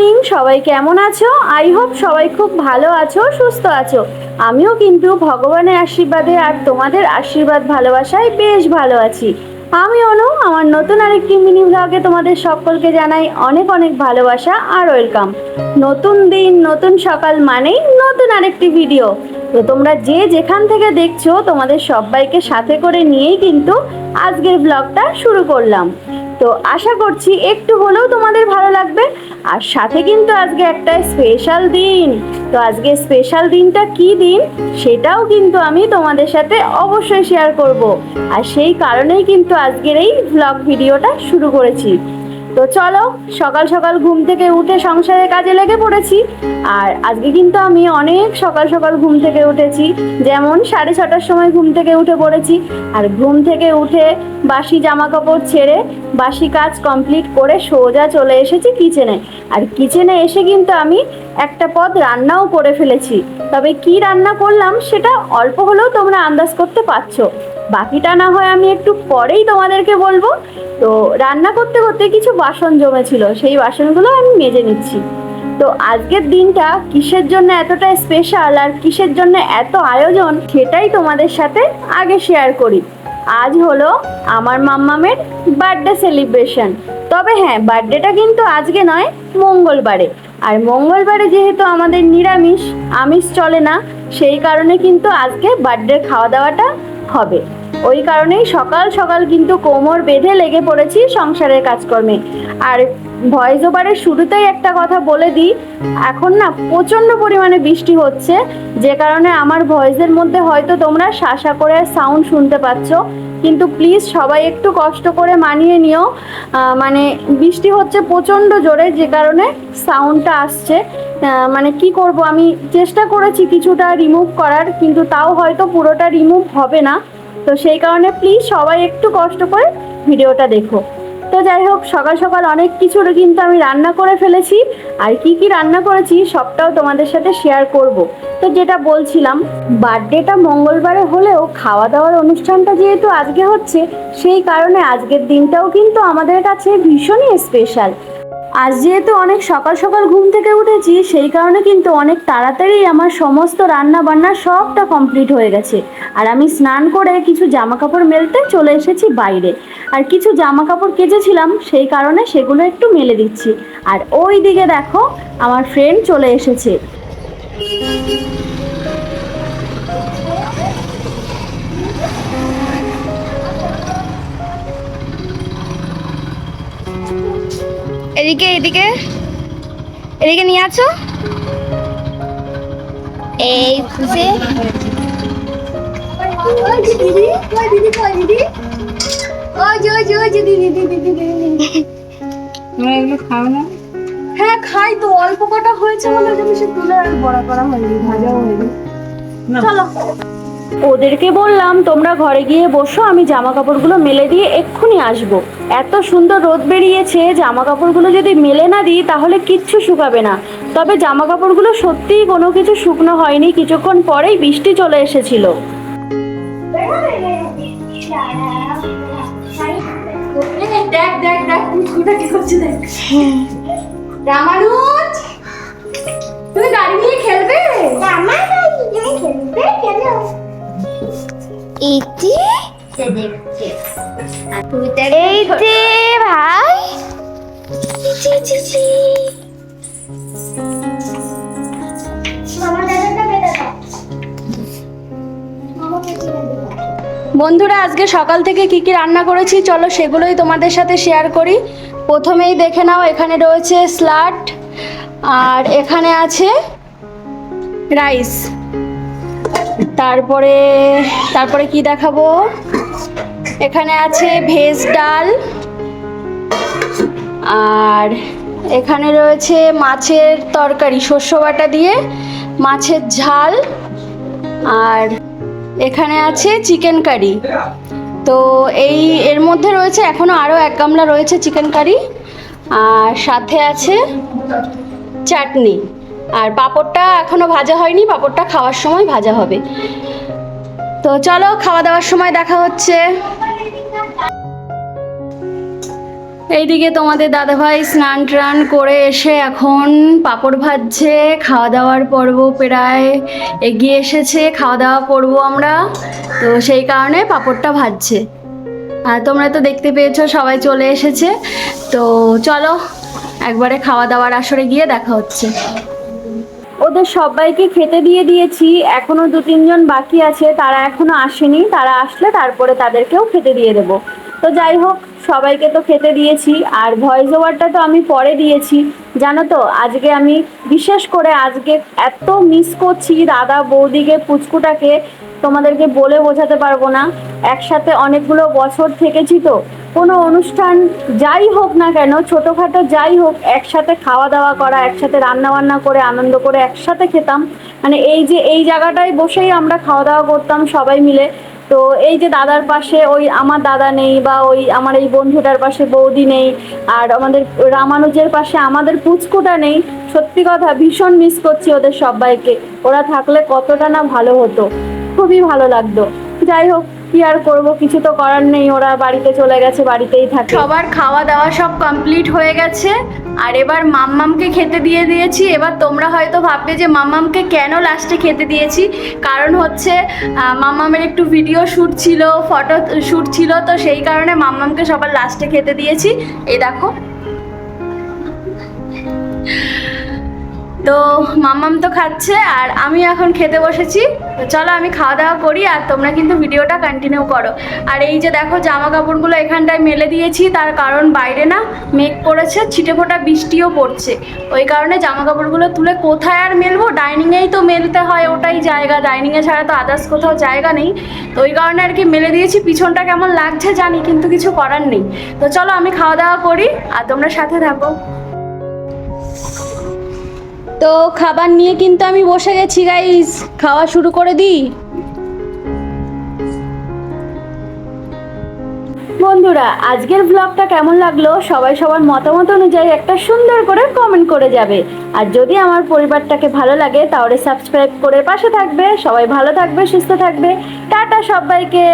Morning, সবাই কেমন আছো? আই হোপ সবাই খুব ভালো আছো, সুস্থ আছো। আমিও কিন্তু ভগবানের আশীর্বাদে আর তোমাদের আশীর্বাদ ভালোবাসায় বেশ ভালো আছি। আমি অনু, আমার নতুন আরেকটি মিনি ব্লগে তোমাদের সকলকে জানাই অনেক অনেক ভালোবাসা আর ওয়েলকাম নতুন দিন, নতুন সকাল মানেই নতুন আরেকটি ভিডিও তো তোমরা যে যেখান থেকে দেখছ, তোমাদের সবাইকে সাথে করে নিয়েই কিন্তু আজকের ব্লগটা শুরু করলাম। তো আশা করছি একটু হলেও তোমাদের ভালো লাগবে। আর সাথে কিন্তু আজকে একটা স্পেশাল দিন। তো আজকে স্পেশাল দিনটা কি দিন? সেটাও কিন্তু আমি তোমাদের সাথে অবশ্যই শেয়ার করব। আর সেই কারণেই কিন্তু আজকের এই ব্লগ ভিডিওটা শুরু করেছি। তো চলো, সকাল সকাল ঘুম থেকে উঠে সংসারের কাজে লেগে পড়েছি। আর আজকে কিন্তু আমি অনেক সকাল সকাল ঘুম থেকে উঠেছি। যেমন সাড়ে ছটার সময় ঘুম থেকে উঠে পড়েছি। আর ঘুম থেকে উঠে বাসি জামা কাপড় ছেড়ে বাসি কাজ কমপ্লিট করে সোজা চলে এসেছি কিচেনে আর কিচেনে এসে কিন্তু আমি একটা পদ রান্নাও করে ফেলেছি। তবে কি রান্না করলাম সেটা অল্প হলেও তোমরা আন্দাজ করতে পারছ। বাকিটা না হয় আমি একটু পরেই তোমাদেরকে বলব। তো রান্না করতে করতে কিছু বাসন জমেছিল, সেই বাসনগুলো আমি মেজে নিচ্ছি। তো আজকের দিনটা কিসের জন্য এতটা স্পেশাল আর কিসের জন্য এত আয়োজন সেটাই তোমাদের সাথে আগে শেয়ার করি। আজ হলো আমার মাম্মামের বার্থডে সেলিব্রেশন তবে হ্যাঁ বার্থডেটা কিন্তু আজকে নয়, মঙ্গলবারে। আর মঙ্গলবারে যেহেতু আমাদের নিরামিষ, আমিষ চলে না, সেই কারণে কিন্তু আজকে বার্থডে খাওয়া দাওয়াটা হবে। ওই কারণেই সকাল সকাল কিন্তু কোমর বেঁধে লেগে পড়েছি সংসারের কাজকর্মে। আর ভয়েস ওভারের শুরুতেই একটা কথা বলে দিই। এখন না প্রচণ্ড পরিমাণে বৃষ্টি হচ্ছে। যে কারণে আমার ভয়েসের মধ্যে হয়তো তোমরা শাসা করে সাউন্ড শুনতে পাচ্ছ। কিন্তু প্লিজ সবাই একটু কষ্ট করে মানিয়ে নিও। মানে বৃষ্টি হচ্ছে প্রচণ্ড জোরে যে কারণে সাউন্ডটা আসছে। মানে কি করব আমি চেষ্টা করেছি কিছুটা রিমুভ করার, কিন্তু তাও হয়তো পুরোটা রিমুভ হবে না। তো সেই কারণে প্লিজ সবাই একটু কষ্ট করে ভিডিওটা দেখো। তো যাই হোক, সকাল সকাল অনেক কিছুর কিন্তু আমি রান্না করে ফেলেছি। আর কি কি রান্না করেছি সবটাও তোমাদের সাথে শেয়ার করব। তো যেটা বলছিলাম, বার্থডেটা মঙ্গলবারে হলেও খাওয়া দাওয়ার অনুষ্ঠানটা যেহেতু আজকে হচ্ছে, সেই কারণে আজকের দিনটাও কিন্তু আমাদের কাছে ভীষণই স্পেশাল আজ যেহেতু অনেক সকাল সকাল ঘুম থেকে উঠেছি, সেই কারণে কিন্তু অনেক তাড়াতাড়ি আমার সমস্ত রান্না বান্না সবটা কমপ্লিট হয়ে গেছে। আর আমি স্নান করে কিছু জামা কাপড় মেলতে চলে এসেছি বাইরে। আর কিছু জামা কাপড় কেচেছিলাম, সেই কারণে সেগুলো একটু মেলে দিচ্ছি। আর ওই দিকে দেখো, আমার ফ্রেন্ড চলে এসেছে। এদিকে এদিকে। এদিকে নিয়ে আছো? এই যে। হ্যাঁ খাই তো। অল্প কটা হয়েছে বলে যে সে তুলে আর বড়া করা হয়নি ভাজাও হয়নি। চলো। ওদেরকে বললাম তোমরা ঘরে গিয়ে বসো আমি জামা কাপড়গুলো মেলে দিয়ে এক্ষুনি আসব। এত সুন্দর রোদ বেরিয়েছে জামা কাপড়গুলো যদি মেলে না দিই তাহলে কিচ্ছু শুকাবে না। তবে জামা কাপড়গুলো সত্যিই কোনো কিছু শুকনো হয়নি কিছুক্ষণ পরেই বৃষ্টি চলে এসেছিল। দেখ দেখ দেখ কুকুরটা কি করছে দেখ। রামানুজ তুমি গাড়ি নিয়ে খেলবে? আমার এটি সে দেখছে আর তুমি তো এই ভাই? বন্ধুরা, আজকে সকাল থেকে কি কি রান্না করেছি? চলো সেগুলোই তোমাদের সাথে শেয়ার করি। প্রথমেই দেখে নাও, এখানে রয়েছে স্লাট আর এখানে আছে রাইস তারপরে তারপরে কি দেখাবো? এখানে আছে ভেজ ডাল, আর এখানে রয়েছে মাছের তরকারি শস্য বাটা দিয়ে মাছের ঝাল, আর এখানে আছে চিকেন কারি। তো এই, এর মধ্যে রয়েছে এখনও আরও এক গামলা রয়েছে চিকেন কারি, আর সাথে আছে চাটনি। আর পাঁপড়টা এখনও ভাজা হয়নি, পাঁপড়টা খাওয়ার সময় ভাজা হবে। তো চলো, খাওয়া দাওয়ার সময় দেখা হচ্ছে। এইদিকে তোমাদের দাদাভাই স্নান টান করে এসে এখন পাঁপড় ভাজছে, খাওয়া দাওয়ার পর্ব প্রায় এগিয়ে এসেছে, খাওয়া দাওয়া করব আমরা। তো সেই কারণে পাঁপড়টা ভাজছে। আর তোমরা তো দেখতে পেয়েছ, সবাই চলে এসেছে। তো চলো, একবারে খাওয়া দাওয়ার আসরে গিয়ে দেখা হচ্ছে। ওদের সবাইকে খেতে দিয়ে দিয়েছি। এখনও দু, তিনজন বাকি আছে। তারা এখনও আসেনি। তারা আসলে তারপরে তাদেরকেও খেতে দিয়ে দেবো। তো যাই হোক, সবাইকে তো খেতে দিয়েছি। আর ভয়েস ওভারটা তো আমি পরে দিয়েছি। জানো তো, আজকে আমি বিশেষ করে আজকে এত মিস করছি দাদা বৌদিকে, পুচকুটাকে। তোমাদেরকে বলে বোঝাতে পারব না। একসাথে অনেকগুলো বছর থেকেছি তো। কোনো অনুষ্ঠান যাই হোক না কেন, ছোটোখাটো যাই হোক, একসাথে খাওয়া দাওয়া করা, একসাথে রান্না বান্না করে, আনন্দ করে একসাথে খেতাম। মানে এই যে, এই জায়গাটায় বসেই আমরা খাওয়া দাওয়া করতাম সবাই মিলে। তো এই যে দাদার পাশে ওই আমার দাদা নেই বা ওই আমার এই বন্ধুটার পাশে বৌদি নেই, আর আমাদের রামানুজের পাশে আমাদের পুচকুটা নেই, সত্যি কথা ভীষণ মিস করছি ওদের সবাইকে। ওরা থাকলে কতটা না ভালো হতো। খুবই ভালো লাগতো। যাই হোক কি আর করব? কিছু তো করার নেই। ওরা বাড়িতে চলে গেছে, বাড়িতেই থাকে। সবার খাওয়া দাওয়া সব কমপ্লিট হয়ে গেছে। আর এবার মাম্মামকে খেতে দিয়ে দিয়েছি। এবার তোমরা হয়তো ভাববে যে মাম্মামকে কেন লাস্টে খেতে দিয়েছি? কারণ হচ্ছে মাম্মামের একটু ভিডিও শ্যুট ছিল ফটো শ্যুট ছিল, তো সেই কারণে মাম্মামকে সবার লাস্টে খেতে দিয়েছি। এই দেখো। তো মাম্মাম তো খাচ্ছে আর আমি এখন খেতে বসেছি। তো চলো আমি খাওয়া দাওয়া করি আর তোমরা কিন্তু ভিডিওটা কন্টিনিউ করো। আর এই যে দেখো জামা কাপড়গুলো এখানটায় মেলে দিয়েছি, তার কারণ বাইরে না মেঘ পড়েছে, ছিটে ফোটা বৃষ্টিও পড়ছে। ওই কারণে জামা কাপড়গুলো তুলে কোথায় আর মেলবো? ডাইনিংয়েই তো মেলতে হয় ওটাই জায়গা ডাইনিংয়ে ছাড়া তো আদার্স কোথাও জায়গা নেই। তো ওই কারণে আর কি মেলে দিয়েছি, পিছনটা কেমন লাগছে জানি, কিন্তু কিছু করার নেই। তো চলো আমি খাওয়া দাওয়া করি আর তোমরা সাথে থাকো। তো খাবার নিয়ে কিন্তু আমি বসে গেছি গাইস খাওয়া শুরু করে দিই। বন্ধুরা, আজকের ব্লগটা কেমন লাগল? সবাই সবার মতামত অনুযায়ী একটা সুন্দর করে কমেন্ট করে যাবে। আর যদি আমার পরিবারটাকে ভালো লাগে, তাহলে সাবস্ক্রাইব করে পাশে থাকবে। সবাই ভালো থাকবে, সুস্থ থাকবে। টাটা সবাইকে।